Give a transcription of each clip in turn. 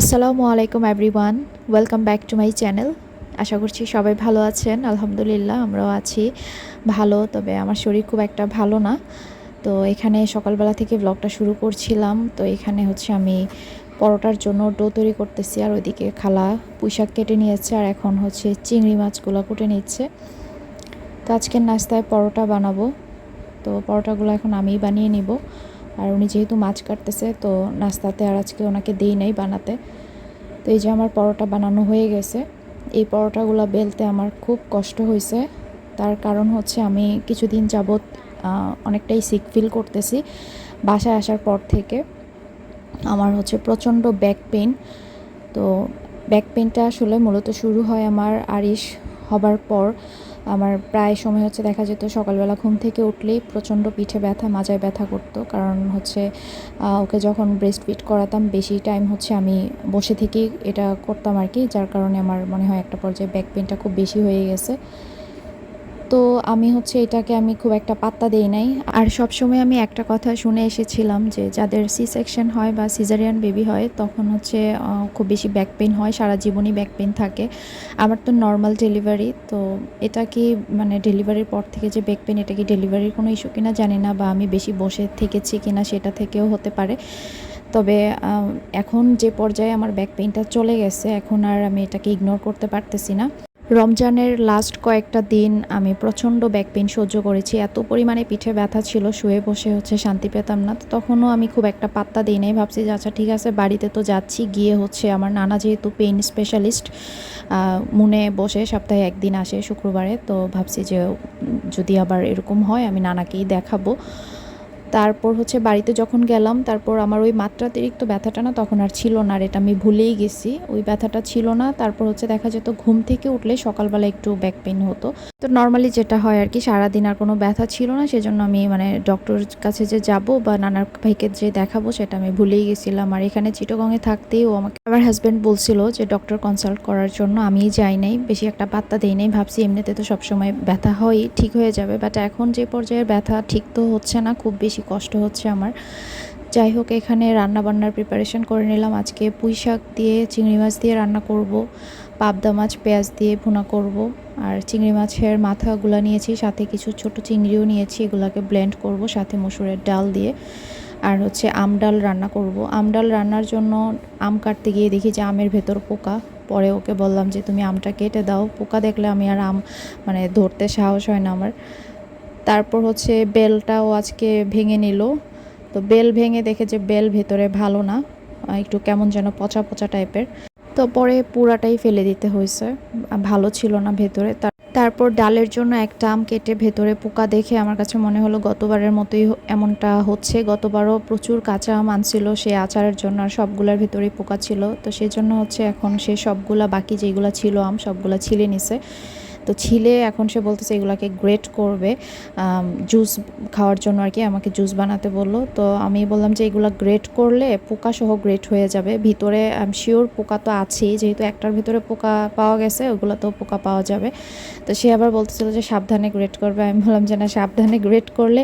আসসালামু আলাইকুম everyone welcome back to my channel আশা করছি সবাই ভালো আছেন। আলহামদুলিল্লাহ, আমরাও আছি ভালো, তবে আমার শরীর খুব একটা ভালো না। তো এখানে সকালবেলা থেকে ব্লগটা শুরু করছিলাম। তো এখানে হচ্ছে আমি পরোটার জন্য ডো তৈরি করতেছি, আর ওইদিকে খালা পুঁইশাক কেটে নিয়েছে, আর এখন হচ্ছে চিংড়ি মাছগুলো কুটে নিচ্ছে। তো আজকের নাস্তায় পরোটা বানাবো। তো পরোটাগুলো এখন আমিই বানিয়ে নিব। আর উনি যেহেতু মাছ কাটতেছে, তো নাস্তাতে আর আজকে ওনাকে দিই নাই বানাতে। তো এই যে আমার পরোটা বানানো হয়ে গেছে। এই পরোটাগুলো বেলতে আমার খুব কষ্ট হয়েছে। তার কারণ হচ্ছে আমি কিছুদিন যাবৎ অনেকটাই সিক ফিল করতেছি। বাসায় আসার পর থেকে আমার হচ্ছে প্রচণ্ড ব্যাক পেন তো ব্যাক পেনটা আসলে মূলত শুরু হয় আমার আরিশ হবার পর। আমার প্রায় সময় হচ্ছে দেখা যেত সকালবেলা ঘুম থেকে উঠলেই প্রচণ্ড পিঠে ব্যথা, মাজায় ব্যথা করতো। কারণ হচ্ছে ওকে যখন ব্রেস্ট ফিট করাতাম, বেশি টাইম হচ্ছে আমি বসে থেকেই এটা করতাম আর কি, যার কারণে আমার মনে হয় একটা পর্যায়ে ব্যাক পেনটা খুব বেশি হয়ে গেছে। তো আমি হচ্ছে এটাকে আমি খুব একটা পাত্তা দেই নাই। আর সব সময় আমি একটা কথা শুনে এসেছিলাম যে যাদের সি সেকশন হয় বা সিজারিয়ান বেবি হয়, তখন হচ্ছে খুব বেশি ব্যাক পেন হয়, সারা জীবনই ব্যাক পেন থাকে। আমার তো নর্মাল ডেলিভারি তো এটা কি মানে ডেলিভারির পর থেকে যে ব্যাক পেন এটা কি ডেলিভারির কোনো ইস্যু কিনা জানি না বা আমি বেশি বসে থেকেছি কিনা সেটা থেকেও হতে পারে। তবে এখন যে পর্যায়ে আমার ব্যাক পেইনটা চলে গেছে, এখন আর আমি এটাকে ইগনোর করতে পারতেছি না। রমজানের লাস্ট কয়েকটা দিন আমি প্রচণ্ড ব্যাক পেন সহ্য করেছি। এত পরিমাণে পিঠে ব্যথা ছিল, শুয়ে বসে হচ্ছে শান্তি পেতাম না। তো তখনও আমি খুব একটা পাত্তা দিই নাই। ভাবছি যে আচ্ছা ঠিক আছে, বাড়িতে তো যাচ্ছি। গিয়ে হচ্ছে আমার নানা যেহেতু পেইন স্পেশালিস্ট মনে বসে সপ্তাহে একদিন আসে শুক্রবারে। তো ভাবছি যে যদি আবার এরকম হয়, আমি নানাকেই দেখাবো। তারপর হচ্ছে বাড়িতে যখন গেলাম, তারপর আমার ওই মাত্রাতিরিক্ত ব্যথাটা না তখন আর ছিল না আর এটা আমি ভুলেই গেছি। ওই ব্যথাটা ছিল না, তারপর হচ্ছে দেখা যেত ঘুম থেকে উঠলে সকালবেলা একটু ব্যাক পেন হতো। তো নর্মালি যেটা হয় আর কি, সারাদিন আর কোনো ব্যথা ছিল না, সেজন্য আমি মানে ডক্টর কাছে যে যাব বা নানার ভাইকে যে দেখাবো, সেটা আমি ভুলেই গেছিলাম। আর এখানে চিটোগঙে থাকতেই ও আমাকে আমার হাজব্যান্ড বলছিল যে ডক্টর কনসাল্ট করার জন্য আমি যাই নাই, বেশি একটা পাত্তা দিই নাই, ভাবছি এমনিতে তো সবসময় ব্যথা হয়ই ঠিক হয়ে যাবে। বাট এখন যে পর্যায়ে ব্যথা ঠিক তো হচ্ছে না, খুব বেশি কষ্ট হচ্ছে আমার। যাই হোক, এখানে রান্না বান্নার প্রিপারেশন করে নিলাম। আজকে পুঁই শাক দিয়ে, চিংড়ি মাছ দিয়ে রান্না করব, পাবদা মাছ, পেঁয়াজ দিয়ে ভুনা করব, আর চিংড়ি মাছের মাথাগুলো নিয়েছি, সাথে কিছু ছোট চিংড়িও নিয়েছি, এগুলোকে ব্লেন্ড করব, সাথে মসুরের ডাল দিয়ে। আর হচ্ছে আম ডাল রান্না করব। আম ডাল রান্নার জন্য আম কাটতে গিয়ে দেখি যে আমের ভেতর পোকা। পরে ওকে বললাম যে, তুমি আমটা কেটে দাও। পোকা দেখলে আমি আর আম মানে ধরতে সাহস হয় না আমার। তারপর হচ্ছে বেলটাও আজকে ভেঙে নিল। তো বেল ভেঙে দেখে যে বেল ভেতরে ভালো না একটু কেমন যেন পচা পচা টাইপের। তো পরে পুরাটাই ফেলে দিতে হয়েছে। ভালো ছিল না ভেতরে। তারপর ডালের জন্য একটা আম কেটে ভেতরে পোকা দেখে আমার কাছে মনে হলো গতবারের মতোই এমনটা হচ্ছে। গতবারও প্রচুর কাঁচা আম আনছিল, সে আচারের জন্য আর সবগুলোর ভেতরেই পোকা ছিল। তো সেই জন্য হচ্ছে এখন সে সবগুলা বাকি যেগুলো ছিল আম, সবগুলো ছিলে নিছে। তো ছিলে এখন সে বলতেছে এগুলাকে গ্রেট করবে জুস খাওয়ার জন্য আর কি, আমাকে জুস বানাতে বলল। তো আমি বললাম যে এগুলো গ্রেট করলে পোকা সহ গ্রেট হয়ে যাবে। ভিতরে শিওর পোকা তো আছেই, যেহেতু একটার ভিতরে পোকা পাওয়া গেছে ওগুলো তো পোকা পাওয়া যাবে। তো সে আবার বলতেছিল যে সাবধানে গ্রেট করবে। আমি বললাম যে না, সাবধানে গ্রেট করলে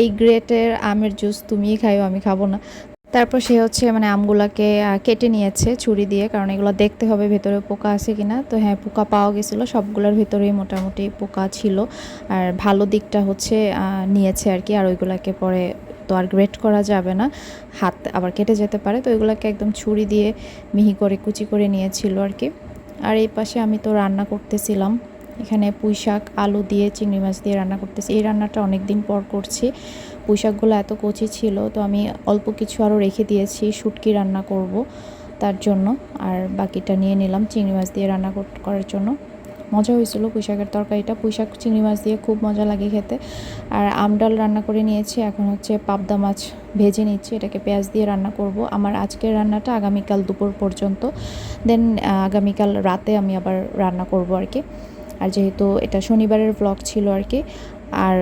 এই গ্রেটের আমের জুস তুমিই খাইও, আমি খাব না। তারপর সে হচ্ছে মানে আমগুলাকে কেটে নিয়েছে ছুরি দিয়ে, কারণ এগুলো দেখতে হবে ভেতরে পোকা আছে কিনা। তো হ্যাঁ পোকা পাওয়া গেছিল, সবগুলোর ভেতরেই মোটামুটি পোকা ছিল। আর ভালো দিকটা হচ্ছে নিয়েছে আর কি, আর ওইগুলাকে পরে তো আর গ্রেট করা যাবে না। হাত আবার কেটে যেতে পারে, তো ওইগুলোকে একদম ছুরি দিয়ে মিহি করে কুচি করে নিয়েছিল আর কি। আর এই পাশে আমি তো রান্না করতেছিলাম। এখানে পুঁই শাক আলু দিয়ে চিংড়ি মাছ দিয়ে রান্না করতেছি। এই রান্নাটা অনেক দিন পর করছি। পুঁই শাকগুলো এত কচি ছিল, তো আমি অল্প কিছু আরও রেখে দিয়েছি, শুটকি রান্না করব তার জন্য। আর বাকিটা নিয়ে নিলাম চিংড়ি মাছ দিয়ে রান্না করার জন্য। মজা হয়েছিল পুঁইশাকের তরকারিটা। পুঁইশাক, চিংড়ি মাছ দিয়ে খুব মজা লাগে খেতে। আর আমডাল রান্না করে নিয়েছি, এখন হচ্ছে পাবদা মাছ ভেজে নিচ্ছি, এটাকে পেঁয়াজ দিয়ে রান্না করব। আমার আজকের রান্নাটা আগামীকাল দুপুর পর্যন্ত। দেন আগামীকাল রাতে আমি আবার রান্না করব আর কি। আর যেহেতু এটা শনিবারের ব্লগ ছিল আর কি, আর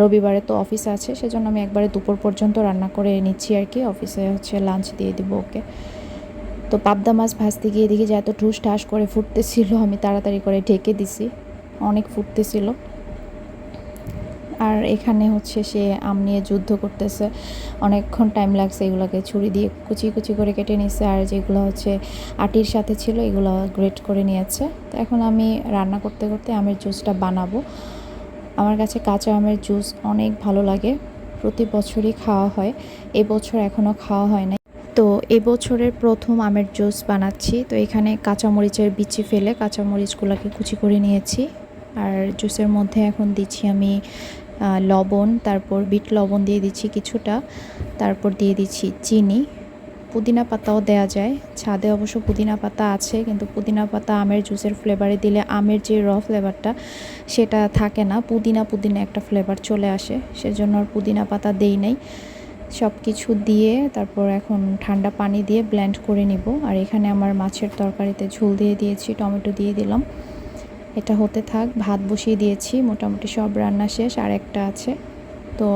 রবিবারে তো অফিস আছে, সেজন্য আমি একবারে দুপুর পর্যন্ত রান্না করে নিচ্ছি আর কি অফিসে হচ্ছে লাঞ্চ দিয়ে দিব ওকে। তো পাবদা মাছ ভাজতে গিয়ে দেখি যে এত ঠুস ঠাস করে ফুটতেছিল, আমি তাড়াতাড়ি করে ঢেকে দিছি, অনেক ফুটতেছিল। আর এখানে হচ্ছে সে আম নিয়ে যুদ্ধ করতেছে। অনেকক্ষণ টাইম লাগছে এগুলোকে ছুরি দিয়ে কুচি কুচি করে কেটে নিয়েছে আর যেগুলো হচ্ছে আটির সাথে ছিল এগুলো গ্রেট করে নিয়েছে। তো এখন আমি রান্না করতে করতে আমের জুসটা বানাবো। আমার কাছে কাঁচা আমের জুস অনেক ভালো লাগে। প্রতি বছরই খাওয়া হয়। এবছর এখনও খাওয়া হয় না তো এবছরের প্রথম আমের জুস বানাচ্ছি। তো এখানে কাঁচামরিচের বিচি ফেলে কাঁচামরিচগুলোকে কুচি করে নিয়েছি। আর জুসের মধ্যে এখন দিচ্ছি আমি লবণ, তারপর বিট লবণ দিয়ে দিচ্ছি কিছুটা। তারপর দিয়ে দিচ্ছি চিনি। পুদিনা পাতাও দেয়া যায়। ছাদে অবশ্য পুদিনা পাতা আছে, কিন্তু পুদিনা পাতা আমের জুসের ফ্লেভারে দিলে আমের যে র ফ্লেভারটা সেটা থাকে না। পুদিনা পুদিনা একটা ফ্লেভার চলে আসে। সেজন্য আর পুদিনা পাতা দেই নাই। সব কিছু দিয়ে তারপর এখন ঠান্ডা পানি দিয়ে ব্ল্যান্ড করে নিব। আর এখানে আমার মাছের তরকারিতে ঝোল দিয়ে দিয়েছি, টমেটো দিয়ে দিলাম। এটা হতে থাক। ভাত বসিয়ে দিয়েছি, মোটামুটি সব রান্না শেষ, আর একটা আছে। তো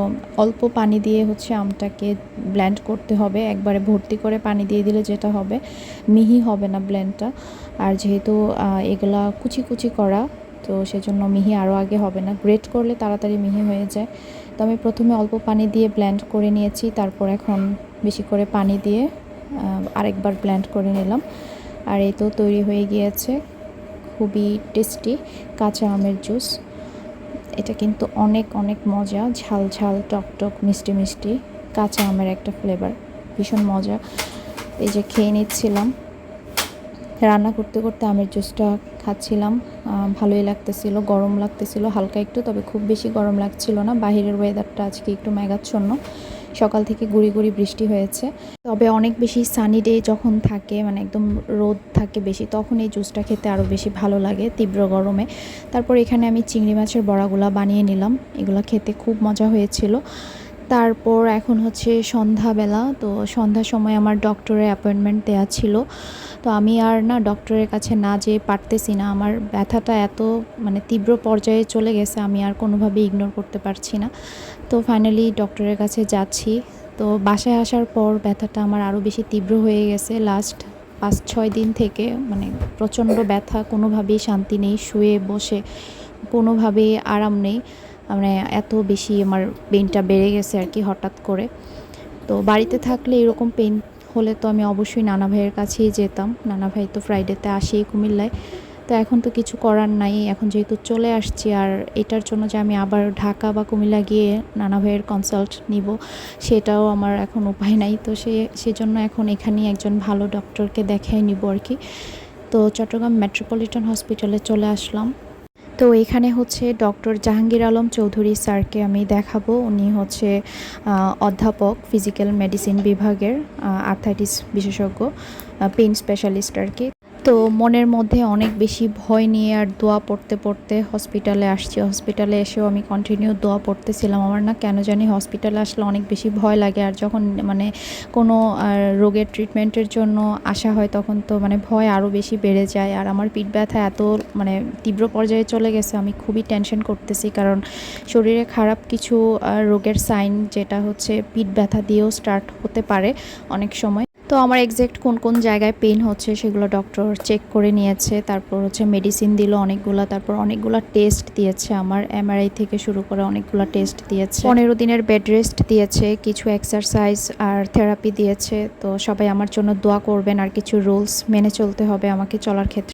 অল্প পানি দিয়ে হচ্ছে আমটাকে ব্ল্যান্ড করতে হবে। একবারে ভর্তি করে পানি দিয়ে দিলে যেটা হবে, মিহি হবে না ব্ল্যান্ডটা আর যেহেতু এগুলা কুচি কুচি করা, তো সেজন্য মিহি আরও আগে হবে না। গ্রেট করলে তাড়াতাড়ি মিহি হয়ে যায়। তো আমি প্রথমে অল্প পানি দিয়ে ব্ল্যান্ড করে নিয়েছি, তারপর এখন বেশি করে পানি দিয়ে আরেকবার ব্ল্যান্ড করে নিলাম। আর এই তো তৈরি হয়ে গিয়েছে। খুবই টেস্টি কাঁচা আমের জুস এটা কিন্তু অনেক অনেক মজা। ঝাল ঝাল, টক টক, মিষ্টি মিষ্টি, কাঁচা আমের একটা ফ্লেভার ভীষণ মজা। এই যে খেয়ে নিচ্ছিলাম। রান্না করতে করতে আমের জুসটা খাচ্ছিলাম। ভালোই লাগতেছিল, গরম লাগতেছিল হালকা একটু, তবে খুব বেশি গরম লাগছিল না। বাহিরের ওয়েদারটা আজকে একটু মেঘাচ্ছন্ন। সকাল থেকে গুড়ি গুড়ি বৃষ্টি হয়েছে। তবে অনেক বেশি সানি ডে যখন থাকে মানে একদম রোদ থাকে বেশি, তখন এই জুসটা খেতে আরও বেশি ভালো লাগে তীব্র গরমে। তারপর এখানে আমি চিংড়ি মাছের বড়াগুলা বানিয়ে নিলাম। এগুলো খেতে খুব মজা হয়েছিল। তারপর এখন হচ্ছে সন্ধ্যাবেলা, তো সন্ধ্যার সময় আমার ডক্টরের অ্যাপয়েন্টমেন্ট দেওয়া ছিল। তো আমি আর না ডক্টরের কাছে না যেয়ে পারতেছি না, আমার ব্যথাটা এত মানে তীব্র পর্যায়ে চলে গেছে, আমি আর কোনোভাবে ইগনোর করতে পারছি না। তো ফাইনালি ডক্টরের কাছে যাচ্ছি। তো বাসায় আসার পর ব্যথাটা আমার আরও বেশি তীব্র হয়ে গেছে। লাস্ট পাঁচ, ছয় দিন থেকে মানে প্রচণ্ড ব্যথা, কোনোভাবেই শান্তি নেই, শুয়ে বসে কোনোভাবেই আরাম নেই। মানে এত বেশি আমার পেনটা বেড়ে গেছে আর কি হঠাৎ করে। তো বাড়িতে থাকলে এরকম পেন হলে তো আমি অবশ্যই নানা ভাইয়ের কাছেই যেতাম। নানা ভাই তো ফ্রাইডেতে আসেই কুমিল্লায়। তো এখন তো কিছু করার নাই। এখন যেহেতু চলে আসছি আর এটার জন্য যে আমি আবার ঢাকা বা কুমিল্লা গিয়ে নানা ভাইয়ের কনসাল্ট নিব, সেটাও আমার এখন উপায় নাই। তো সে, সেজন্য এখন এখানেই একজন ভালো ডক্টরকে দেখাই নিব আর কি। তো চট্টগ্রাম মেট্রোপলিটন হসপিটালে চলে আসলাম। তো এখানে হচ্ছে ডক্টর জাহাঙ্গীর আলম চৌধুরী স্যারকে আমি দেখাবো। উনি হচ্ছে অধ্যাপক ফিজিক্যাল মেডিসিন বিভাগের আর্থাইটিস বিশেষজ্ঞ পেইন স্পেশালিস্ট আর কি। তো মনের মধ্যে অনেক বেশি ভয় নিয়ে আর দোয়া পড়তে পড়তে হসপিটালে আসছি। হসপিটালে এসেও আমি কন্টিনিউ দোয়া পড়তেছিলাম। আমার না কেন জানি হসপিটালে আসলে অনেক বেশি ভয় লাগে আর যখন মানে কোনো রোগের ট্রিটমেন্টের জন্য আসা হয় তখন তো মানে ভয় আরও বেশি বেড়ে যায়। আর আমার পিঠ ব্যথা এত মানে তীব্র পর্যায়ে চলে গেছে, আমি খুবই টেনশন করতেছি। কারণ শরীরে খারাপ কিছু রোগের সাইন যেটা হচ্ছে পিঠ ব্যথা দিয়েও স্টার্ট হতে পারে অনেক সময়। তো আমার এক্স্যাক্ট কোন কোন জায়গায় পেন হচ্ছে সেগুলো ডক্টর চেক করে নিয়েছে, তারপর হচ্ছে মেডিসিন দিল অনেকগুলো, তারপর অনেকগুলো টেস্ট দিয়েছে আমার এমআরআই থেকে শুরু করে অনেকগুলো টেস্ট দিয়েছে। পনেরো দিনের বেড রেস্ট দিয়েছে, কিছু এক্সারসাইজ আর থেরাপি দিয়েছে, তো সবাই আমার জন্য দোয়া করবেন আর কিছু রুলস মেনে চলতে হবে আমাকে চলার ক্ষেত্রে।